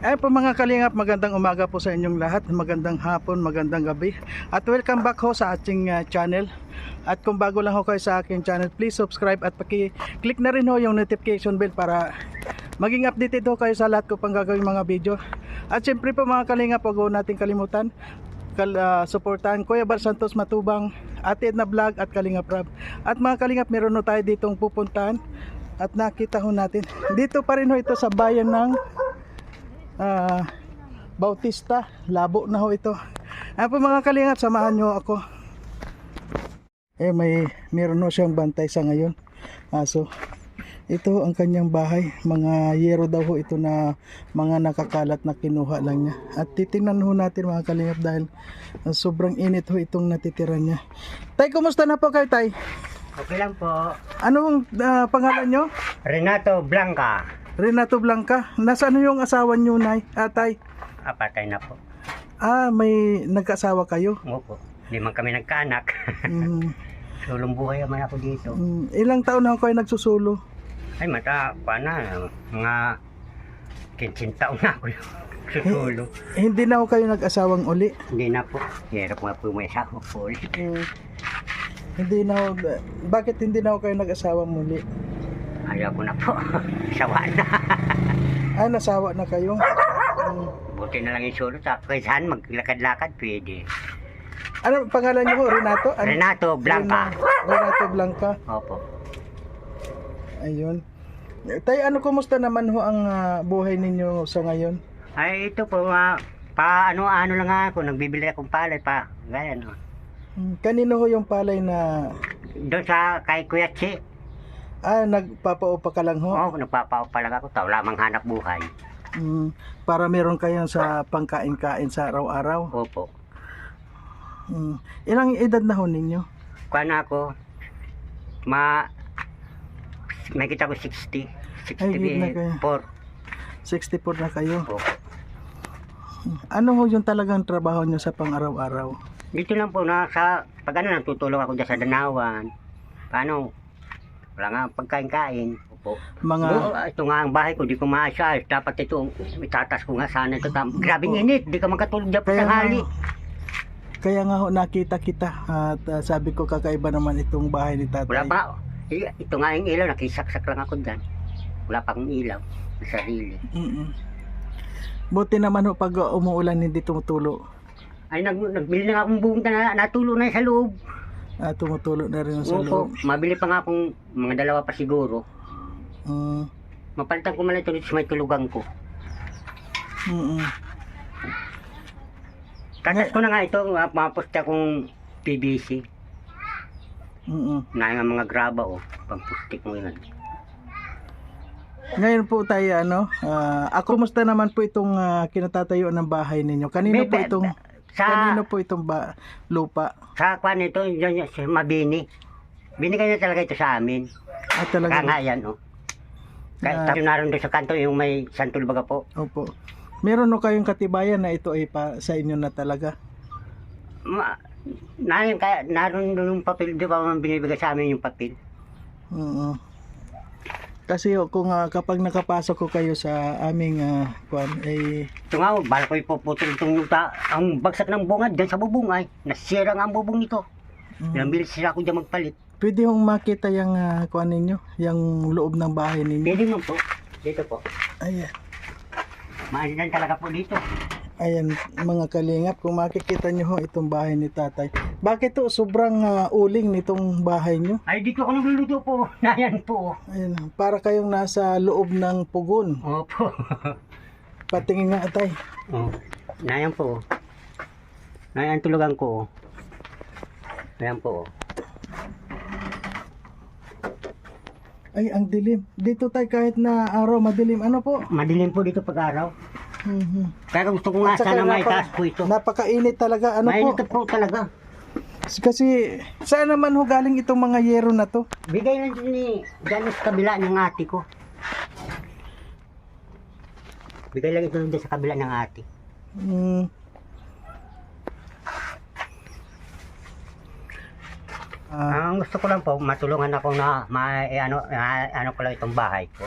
Ay po mga kalingap, magandang umaga po sa inyong lahat, magandang hapon, magandang gabi. At welcome back ho sa ating uh, channel. At kung bago lang ho kayo sa aking channel, please subscribe at paki-click na rin ho yung notification bell para maging updated ho kayo sa lahat ko pang gagawin mga video. At syempre po mga kalingap, huwag ho natin kalimutan kal uh, suportahan Kuya Bal Santos Matubang, Ate Edna Vlog at Kalingap Rab. At mga kalingap, meron ho tayo ditong pupuntahan at nakita ho natin. Dito pa rin ho ito sa bayan ng ah, Bautista, labo na ho ito. Ano po mga kalingap, samahan nyo ako. Eh may meron ho siyang bantay sa ngayon. Ah, so ito ang kanyang bahay. Mga yero daw ho ito na mga nakakalat na kinuha lang niya. At titingnan ho natin mga kalingap dahil ah, sobrang init ho itong natitira niya. Tay, kumusta na po kayo, Tay? Okay lang po. Anong ah, pangalan nyo? Renato Blanca. Renato Blanca. Nasaan yung asawa nyo, Nay? Ah, Tay? Ah, patay na po. Ah, may nagkasawa kayo? Opo. Hindi man kami nagkaanak. Mm, Sulong buhay naman ako dito. mm, ilang taon na kayo nagsusulo? Ay, mata, paana, mga 15 taon na ako yung susulo. Hindi na ho kayo nag-asawang uli. Hindi na po. Hirap nga po may asawa po. Mm, hindi na ho, bakit hindi na ho kayo nag-asawang muli? Ayaw ko na po. Sawa na. Ah, nasawa na kayo? Buti na lang yung sulot. ah. Kaysahan maglakad-lakad, pwede. ano pangalan niyo ho? Renato? Ano? Renato Blanca. Rena- Renato Blanca. Opo. Ayun. Tay, ano kumusta naman ho ang ah, buhay ninyo sa ngayon? Ay, ito po, mga pa ano-ano lang ako. Nagbibili akong palay pa. Ganyan. oh. Mm, kanino ho yung palay na Doon sa kay Kuya Che. Ah nagpapaupa ka lang ho? Oo, oh, nagpapao pa lang ako. Tao lamang hanap buhay. Mm, para meron kayo sa pangkain-kain sa araw-araw. Opo. Mm. Ilang edad na ho ninyo? Kuha na ako. Ma... May kita ko 60. Ay, yun na kayo. 64. 64 na kayo. Opo. Ano ho yung talagang trabaho nyo sa pang-araw-araw? Dito lang po na sa... Pag ano, natutulong ako dyan sa Danawan. Paano? Wala nga pagkain-kain. Opo. Mga Oo, ito nga ang bahay ko, di ko maasya. Dapat ito, itatas ko nga sana ito. Tam- Grabing init, di ka makatulog dyan Kaya sa nga, hali. kaya nga ho nakita kita at ah, sabi ko kakaiba naman itong bahay ni tatay. Wala pa. I- Ito nga yung ilaw, nakisaksak lang ako dyan. Wala pa akong ilaw. Sa sarili. Mm-mm. Buti naman ho pag umuulan hindi tumutulo. Ay, nag, nagbili na nga akong buong na natulo na sa loob. Ah, tumutulo na rin sa Opo, loob. mabili pa nga akong mga dalawa pa siguro. Mm, Mapalitan ko man ito dito sa may tulugan ko. mm-mm. Tatas ko na nga ito, ma- mapusta kong PVC. Mm-mm. Na nga mga graba o, pampustik mo yun. Ngayon po tayo ano, ah, ako musta naman po itong ah, kinatatayuan ng bahay ninyo? Kanino po Be- be- itong Sa, kanino po itong ba, lupa? sa kwan ito, yun, yun, sa Mabini. Binigay na talaga ito sa amin. Kaya talaga nga yan, oh. Kaya Ah. tayo naroon doon sa kanto, yung may santol baga po. Opo. Meron no kayong katibayan na ito ay pa sa inyo na talaga. Ma, na, kaya, naroon doon yung papel, di ba man binibigay sa amin yung papel? Oo. Kasi kung ah, kapag nakapasok ko kayo sa aming ah, kwan ay Ito nga, oh, bala ko ipuputol itong yuta. Ang bagsak ng bungad dyan sa bubungay. Nasira nga ang bubong nito. mm, bilis sila ako dyan magpalit. pwede hong makita yung ah, kwan ninyo, yung loob ng bahay ninyo. Pwede mo po. Dito po. Ayan. Maalinan talaga po dito. Ayan mga kalingap, kung makikita nyo ho itong bahay ni tatay. Bakit to sobrang ah, uling nitong bahay nyo? Ay, dito ako nagluluto po. Nayan po. Ayan, para kayong nasa loob ng pugon. Opo. Patingin nga tay. oh. Nayan po. Nayan tulugan ko. Nayan po. Ay, ang dilim. Dito tay kahit na araw madilim. Ano po? Madilim po dito pag araw. Mhm. Pero gusto ko nga sana napa- maitaas po ito. Napakainit talaga. Ano Mainit po? po talaga. Kasi saan naman ho galing itong mga yero na to? Bigay lang din ni sa kabila ng ate ko. Bigay lang ito din sa kabila ng ate. Mm. Ah, Ang gusto ko lang po, matulungan ako na, ma, eh, ano, ah, ano ko lang itong bahay ko.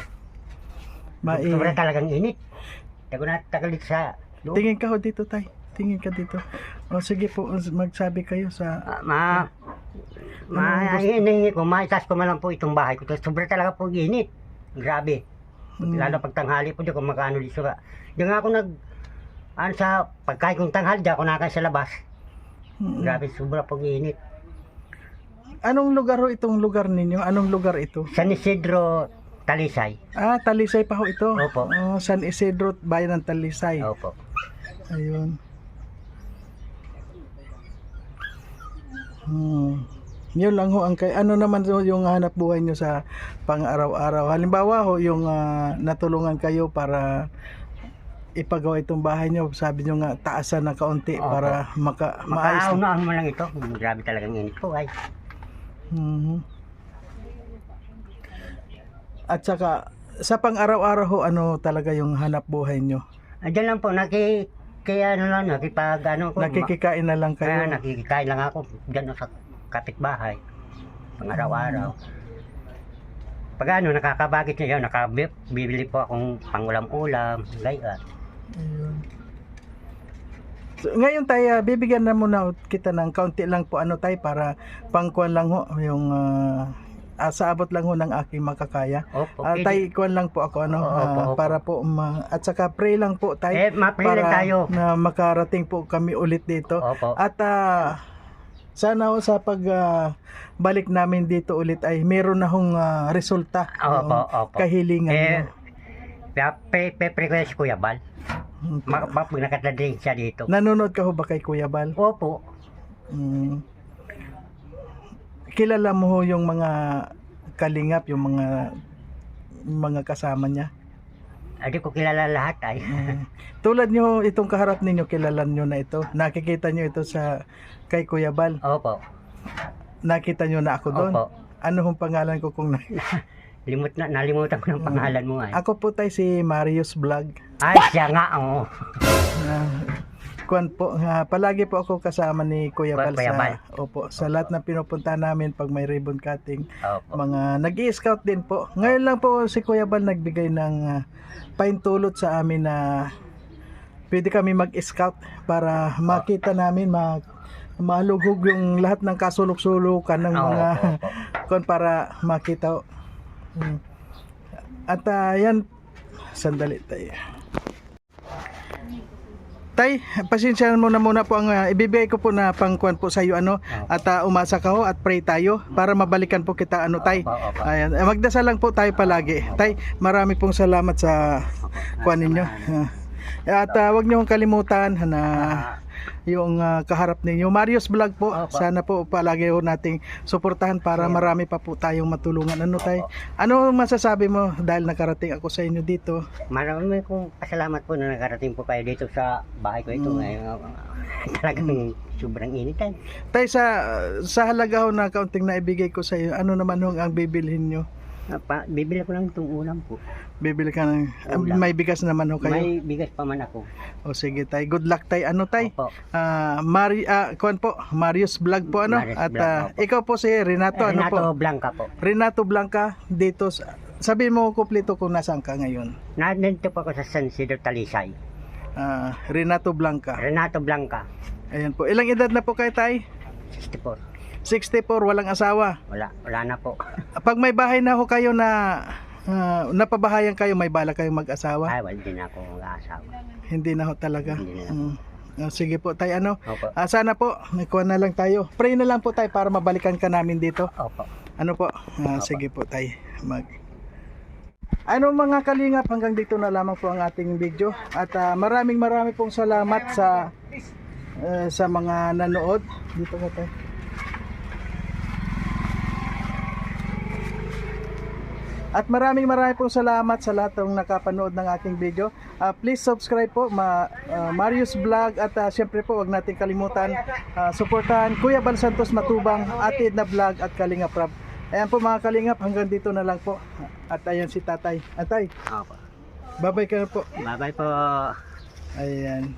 mai- Sobrang talagang init. Tago na tagal dito sa loob. Tingin ka ho dito, tay. Tingin ka dito. O sige po, magsabi kayo sa... Ah, ma, ma, hinihingi ko, maitas ko man lang po itong bahay ko. Sobrang talaga po init. Grabe. Mm. Lalo pag tanghali po, di ko makano dito. ka. Di nga ako nag, ano sa, pagkain kong tanghali, di ako nakain sa labas. Mm. Grabe, sobrang po init. Anong lugar ho itong lugar ninyo? Anong lugar ito? San Isidro, Talisay. Ah, Talisay pa ho ito. Opo. Oh, San Isidro, bayan ng Talisay. Opo. Ayun. Hmm. Yun lang ho ang kay ano naman ho yung hanap buhay nyo sa pang-araw-araw. Halimbawa ho yung ah, natulungan kayo para ipagawa itong bahay nyo. Sabi nyo nga taasan na kaunti Opo. para maka maayos. Makaunahan mo lang ito. Grabe talagang init po ay. Mhm. At saka sa pang-araw-araw ho ano talaga yung hanap buhay nyo? Andiyan lang po, naki, kaya ano lang, nakipag ano ko. Nakikikain na lang Kaya kayo. nakikikain lang ako dyan sa kapitbahay. Pang araw-araw. Pag ano, nakakabagit niya yun, nakabibili po akong pangulam-ulam, gaya. Ayun. So, ngayon tayo, bibigyan na muna kita ng kaunti lang po ano tayo para pangkuan lang ho yung ah, ah, sa abot lang ho ng aking makakaya. Opo. Pwede. tay kuan lang po ako ano ah, opo, para po ma- at saka pray lang po tayo eh, para tayo. na makarating po kami ulit dito. Opo. At ah, sana ho sa pag ah, balik namin dito ulit ay meron na hong ah, resulta Opo, yung opo. kahilingan Eh, pe, pe, request Kuya Bal. Ma, ma, nakatadring siya dito. Nanonood ka ho ba kay Kuya Bal? Opo. Mm. Kilala mo ho yung mga kalingap, yung mga mga kasama niya. Hindi ko kilala lahat ay. Mm. Tulad nyo, itong kaharap ninyo, kilala nyo na ito. Nakikita nyo ito sa kay Kuya Bal. Opo. Nakita nyo na ako doon. Opo. Ano hong pangalan ko kung na... Limut na, nalimutan ko ng pangalan mo ay. Ako po tayo si Marius Vlog. Ay, siya nga, oo. Ah, kuwan po, ah, palagi po ako kasama ni Kuya Bal Kuya sa, Bal. opo, sa lahat na pinupunta namin pag may ribbon cutting. Opo. mga nag scout din po. Ngayon lang po si Kuya Bal nagbigay ng uh, paintulot sa amin na pwede kami mag-scout para makita namin ma malugog yung lahat ng kasulok-sulukan ng mga opo, opo. kon para makita. Hmm. At ah, yan sandali tayo. Tay, pasensya mo na muna po ang ah, ibibigay ko po na pangkuan po sa iyo ano at ah, umasa ka ho at pray tayo para mabalikan po kita ano tay. Ayan, eh, magdasal lang po tayo palagi. Tay, marami pong salamat sa kuan ninyo. Ah, At ah, wag niyo kalimutan na yung ah, kaharap ninyo. Marius Vlog po. Opo. Sana po palagi ho nating suportahan para marami pa po tayong matulungan. Ano tay? Ano masasabi mo dahil nakarating ako sa inyo dito? Marami kong pasalamat po na nakarating po kayo dito sa bahay ko ito. Mm. Ngayon, ah, talagang sobrang init ay. Tay sa sa halaga ho na kaunting naibigay ko sa iyo, ano naman ho ang bibilhin nyo? Pa, bibili ko lang itong ulam po. Bibili ka ng ah, Ulam. may bigas naman ho kayo. May bigas pa man ako. O sige tay, good luck tay. Ano tay? Opo. Ah, Mari ah, kuwan po, Marius Vlog po ano? Marius At ah, opo. ikaw po si Renato, ano po? Renato Blanca po. Renato Blanca dito sa Sabihin mo kumpleto kung nasaan ka ngayon. Nandito po ako sa San Isidro Talisay. Ah, Renato Blanca. Renato Blanca. Ayan po. Ilang edad na po kayo tay? 64. 64, walang asawa. Wala, wala na po. Pag may bahay na ho kayo na ah, napabahayan kayo, may bala kayong mag-asawa? Ay, wala din ako mag-aasawa. Hindi na ho talaga. Hindi na. Mm. Ah, sige po tay ano? Opo. Ah, sana po, may kuha na lang tayo. Pray na lang po tayo para mabalikan ka namin dito. Opo. Ano po? Ah, sige po tay. Mag ano mga kalingap, hanggang dito na lamang po ang ating video. At ah, maraming maraming pong salamat sa eh, sa mga nanood. Dito ka tayo. At maraming maraming pong salamat sa lahat ng nakapanood ng aking video. Ah, please subscribe po ma, ah, Marius Vlog at ah, syempre po wag nating kalimutan ah, suportahan Kuya Bal Santos Matubang, Ate Edna Vlog at Kalinga Prab. Ayan po mga kalingap, hanggang dito na lang po. At ayan si Tatay. Atay, Opo. babay ka na po. Bye-bye po. Ayan.